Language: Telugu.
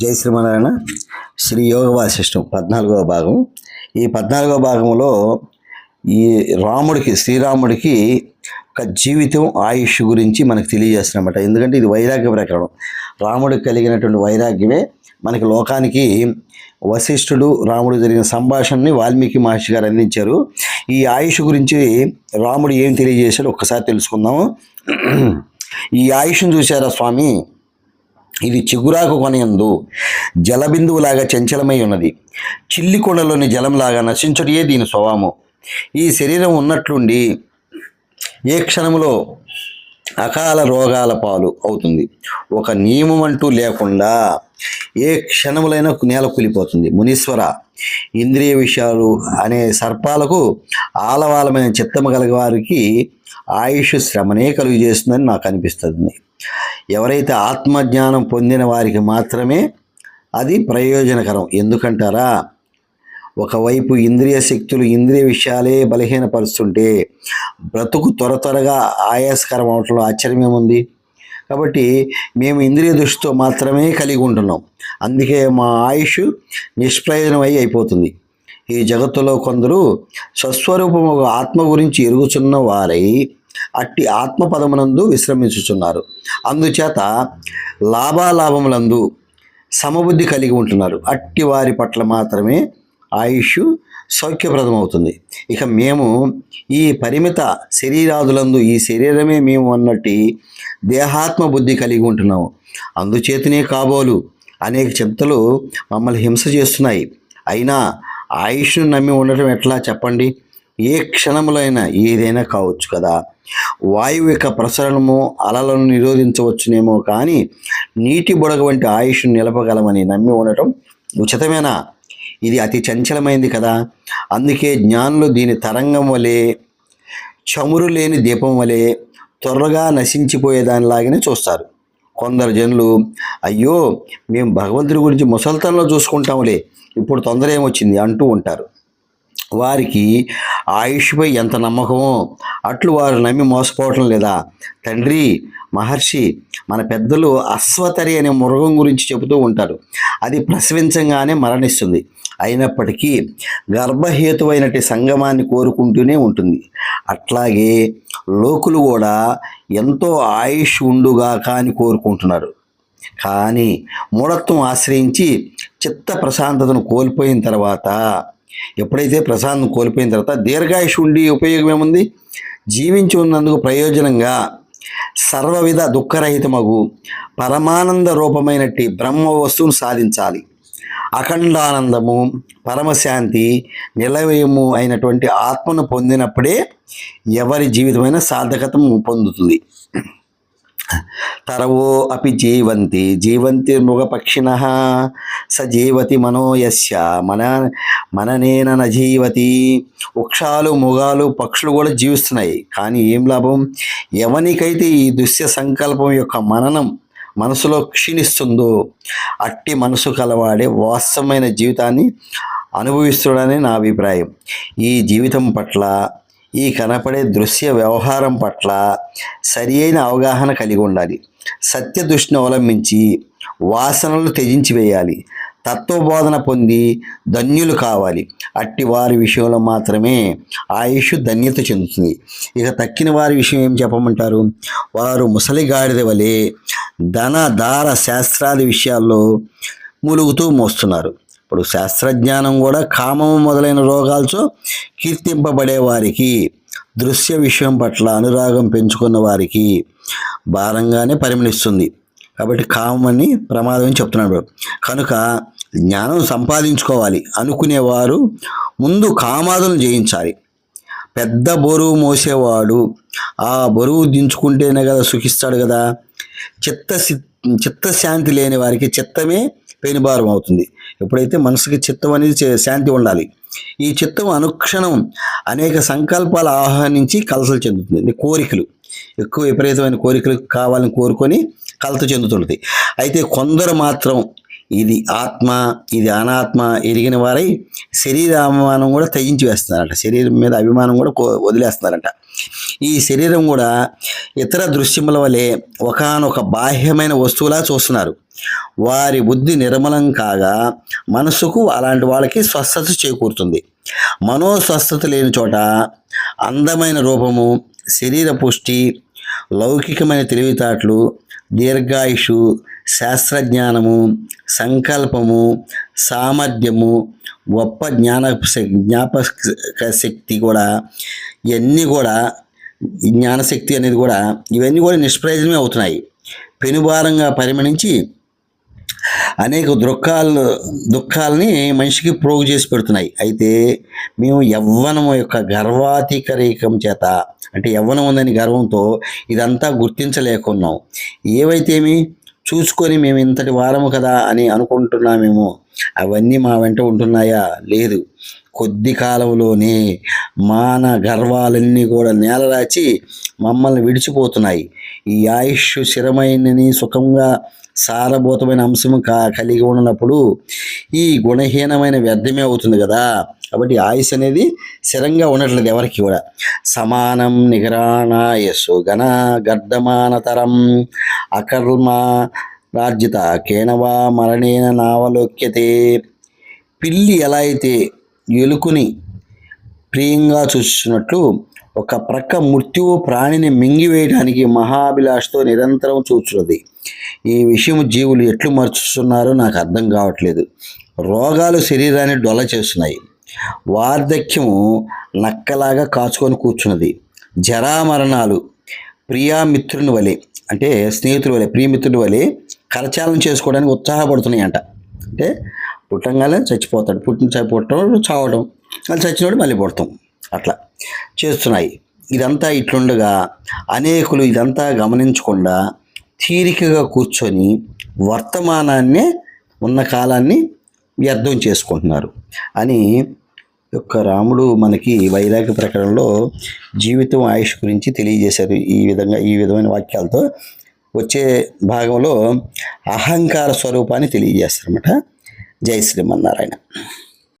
జై శ్రీమనారాయణ శ్రీ యోగ వాసిష్టం పద్నాలుగవ భాగం. ఈ పద్నాలుగవ భాగంలో ఈ రాముడికి శ్రీరాముడికి ఒక జీవితం ఆయుష్ గురించి మనకు తెలియజేస్తున్నమాట ఎందుకంటే ఇది వైరాగ్య ప్రకరణం. రాముడికి కలిగినటువంటి వైరాగ్యమే మనకి లోకానికి వశిష్ఠుడు రాముడు జరిగిన సంభాషణని వాల్మీకి మహర్షి గారు అందించారు. ఈ ఆయుష్ గురించి రాముడు ఏం తెలియజేశాడో ఒక్కసారి తెలుసుకుందాము. ఈ ఆయుష్ను చూశారా స్వామి? ఇది చిగురాకు కొనయందు జలబిందువులాగా చంచలమై ఉన్నది. చిల్లి కొండలోని జలంలాగా నశించుటయే దీని స్వభావము ఈ శరీరం ఉన్నట్లుండి ఏ క్షణంలో అకాల రోగాల పాలు అవుతుంది. ఒక నియమం అంటూ లేకుండా ఏ క్షణములైనా నేల కూలిపోతుంది. మునీశ్వర ఇంద్రియ విషయాలు అనే సర్పాలకు ఆలవాలమైన చిత్తము కలిగే వారికి ఆయుష్ శ్రమనే కలుగు చేస్తుందని నాకు అనిపిస్తుంది. ఎవరైతే ఆత్మజ్ఞానం పొందిన వారికి మాత్రమే అది ప్రయోజనకరం. ఎందుకంటారా? ఒకవైపు ఇంద్రియ శక్తులు ఇంద్రియ విషయాలే బలహీనపరుస్తుంటే బ్రతుకు త్వర త్వరగా ఆయాసకరం అవటంలో ఆశ్చర్యమేముంది కాబట్టి మేము ఇంద్రియ దృష్టితో మాత్రమే కలిగి ఉంటున్నాం. అందుకే మా ఆయుష్ నిష్ప్రయోజనమై అయిపోతుంది. ఈ జగత్తులో కొందరు స్వస్వరూపము ఆత్మ గురించి ఎరుగుచున్న వారై అట్టి ఆత్మపదమునందు విశ్రమించుచున్నారు. అందుచేత లాభాలాభములందు సమబుద్ధి కలిగి ఉంటున్నారు. అట్టి వారి పట్ల మాత్రమే ఆయుష్ సౌఖ్యప్రదమవుతుంది. ఇక మేము ఈ పరిమిత శరీరాదులందు ఈ శరీరమే మేము అన్నట్టు దేహాత్మ బుద్ధి కలిగి ఉంటున్నాము. అందుచేతనే కాబోలు అనేక చింతలు మమ్మల్ని హింస చేస్తున్నాయి. అయినా ఆయుష్ను నమ్మి ఉండటం ఎట్లా చెప్పండి? ఏ క్షణములైనా ఏదైనా కావచ్చు కదా. వాయువు యొక్క ప్రసరణము అలలను నిరోధించవచ్చునేమో కానీ నీటి బుడగ వంటి ఆయుష్ను నిలపగలమని నమ్మి ఉండటం ఉచితమేనా? ఇది అతి చంచలమైంది కదా. అందుకే జ్ఞానులు దీని తరంగం వలె చమురు లేని దీపం వలె త్వరగా నశించిపోయేదానిలాగానే చూస్తారు. కొందరు జనులు అయ్యో మేము భగవంతుడి గురించి ముసల్తనంలో చూసుకుంటాంలే ఇప్పుడు తొందర ఏమొచ్చింది? అంటూ ఉంటారు. వారికి ఆయుష్పై ఎంత నమ్మకమో అట్లు వారు నమ్మి మోసపోవటం లేదా? తండ్రి మహర్షి మన పెద్దలు అశ్వతరి అనే మృగం గురించి చెబుతూ ఉంటారు. అది ప్రసవించంగానే మరణిస్తుంది. అయినప్పటికీ గర్భహేతువైనటి సంగమాన్ని కోరుకుంటూనే ఉంటుంది. అట్లాగే లోకులు కూడా ఎంతో ఆయుష్ ఉండుగా అని కోరుకుంటున్నారు. కానీ మూఢత్వం ఆశ్రయించి చిత్త ప్రశాంతతను కోల్పోయిన తర్వాత ఎప్పుడైతే ప్రసాదం కోల్పోయిన తర్వాత దీర్ఘాయుష్ ఉండి ఉపయోగం ఏముంది? జీవించి ఉన్నందుకు ప్రయోజనంగా సర్వవిధ దుఃఖరహితమగు పరమానంద రూపమైనట్టి బ్రహ్మ వస్తువును సాధించాలి. అఖండానందము పరమశాంతి నిలవయము అయినటువంటి ఆత్మను పొందినప్పుడే ఎవరి జీవితమైన సార్థకతము పొందుతుంది. తరవో అపి జీవంతి జీవంతి మృగపక్షిణ స జీవతి మనోయస్య మన మననేన నజీవతి జీవతి వృక్షాలు మృగాలు పక్షులు కూడా జీవిస్తున్నాయి। కానీ ఏం లాభం? ఎవనికైతే ఈ దృశ్య సంకల్పం యొక్క మననం మనసులో క్షీణిస్తుందో అట్టి మనసు కలవాడే వాస్తవమైన జీవితాన్ని అనుభవిస్తుడని నా అభిప్రాయం. ఈ జీవితం పట్ల ఈ కనపడే దృశ్య వ్యవహారం పట్ల సరి అయిన అవగాహన కలిగి ఉండాలి. సత్య దృష్టిని అవలంబించి వాసనలు త్యజించి వేయాలి. తత్వబోధన పొంది ధన్యులు కావాలి. అట్టి వారి విషయంలో మాత్రమే ఆయుష్ ధన్యత చెందుతుంది. ఇక తక్కిన వారి విషయం ఏం చెప్పమంటారు? వారు ముసలి గాడిద వలె ధన దార శాస్త్రాది విషయాల్లో ములుగుతూ మోస్తున్నారు. ఇప్పుడు శాస్త్రజ్ఞానం కూడా కామము మొదలైన రోగాలతో కీర్తింపబడే వారికి దృశ్య విషయం పట్ల అనురాగం పెంచుకున్న వారికి భారంగానే పరిమణిస్తుంది కాబట్టి కామని ప్రమాదం అని చెప్తున్నాడు కనుక జ్ఞానం సంపాదించుకోవాలి. అనుకునేవారు ముందు కామాదులను జయించాలి. పెద్ద బరువు మోసేవాడు ఆ బరువు దించుకుంటేనే కదా సుఖిస్తాడు కదా. చిత్త చిత్తశాంతి లేని వారికి చిత్తమే పెనుభారం అవుతుంది. ఎప్పుడైతే మనసుకి చిత్తం అనేది శాంతి ఉండాలి. ఈ చిత్తం అనుక్షణం అనేక సంకల్పాలు ఆహ్వానించి కలసలు చెందుతుంది. కోరికలు. ఎక్కువ విపరీతమైన కోరికలు కావాలని కోరుకొని కలత చెందుతుంది అయితే కొందరు మాత్రం ఇది ఆత్మ ఇది అనాత్మ ఎరిగిన వారై శరీర అభిమానం కూడా తగ్గించి వేస్తున్నారట. శరీరం మీద అభిమానం కూడా వదిలేస్తున్నారట. ఈ శరీరం కూడా ఇతర దృశ్యముల వలె ఒకానొక బాహ్యమైన వస్తువులా చూస్తున్నారు. వారి బుద్ధి నిర్మలం కాగా మనసుకు అలాంటి వాళ్ళకి స్వస్థత చేకూరుతుంది. మనోస్వస్థత లేని చోట అందమైన రూపము శరీర పుష్టి లౌకికమైన తెలివితేటలు దీర్ఘాయుషు శాస్త్రజ్ఞానము సంకల్పము సామర్థ్యము గొప్ప జ్ఞాన జ్ఞాపక శక్తి కూడా ఇవన్నీ కూడా జ్ఞానశక్తి అనేది కూడా ఇవన్నీ కూడా నిష్ప్రయోజనమే అవుతున్నాయి. పెనుభారంగా పరిగణించి అనేక దుఃఖాలు దుఃఖాలని మనిషికి ప్రోగు చేసి పెడుతున్నాయి. అయితే మేము యవ్వనం యొక్క గర్వాతికరీకం చేత అంటే యవ్వనం ఉందని గర్వంతో ఇదంతా గుర్తించలేకున్నాం. ఏవైతేమి చూసుకొని మేము ఇంతటి వారము కదా అని అనుకుంటున్నామేమో అవన్నీ మా వెంట ఉంటున్నాయా? లేదు. కొద్ది కాలంలోనే మాన గర్వాలన్నీ కూడా నేలరాచి మమ్మల్ని విడిచిపోతున్నాయి. ఈ ఆయుష్ స్థిరమైనని సుఖంగా సారభూతమైన అంశము కా కలిగి ఉన్నప్పుడు ఈ గుణహీనమైన వ్యర్థమే అవుతుంది కదా. కాబట్టి ఆయుష్ అనేది స్థిరంగా ఉండట్లేదు ఎవరికి కూడా. సమానం నిగరాణాయస్సు గణ గర్ధమానతరం అకర్మ రాజ్యత కేనవా మరణేన నావలోక్యతే. పిల్లి ఎలా అయితే ఎలుకుని ప్రియంగా చూస్తున్నట్లు ఒక ప్రక్క మృత్యువు ప్రాణిని మింగివేయడానికి మహాభిలాషతో నిరంతరం చూచున్నది. ఈ విషయం జీవులు ఎట్లు మర్చుతున్నారో నాకు అర్థం కావట్లేదు. రోగాలు శరీరాన్ని డొల చేస్తున్నాయి. వార్ధక్యము నక్కలాగా కాచుకొని కూర్చున్నది. జరామరణాలు ప్రియామిత్రుని వలె అంటే స్నేహితుల వలె ప్రియమిత్రుడి వలె కరచాలనం చేసుకోవడానికి ఉత్సాహపడుతున్నాయంట. అంటే పుట్టంగానే చచ్చిపోతాడు. పుట్టిన చ- పుట్టడం చావడం అది చచ్చినోడు మళ్ళీ పుడతాం. అట్లా. చేస్తున్నాయి. ఇదంతా ఇట్లుండగా అనేకులు ఇదంతా గమనించకుండా తీరికగా కూర్చొని వర్తమానాన్నే ఉన్న కాలాన్ని వ్యర్థం చేసుకుంటున్నారు. అని యొక్క రాముడు మనకి వైరాగ్య ప్రకరణలో జీవితం ఆయుష్ గురించి తెలియజేశారు. ఈ విధంగా ఈ విధమైన వాక్యాలతో వచ్చే భాగంలో అహంకార స్వరూపాన్ని తెలియజేస్తారన్నమాట. జై శ్రీమన్నారాయణ.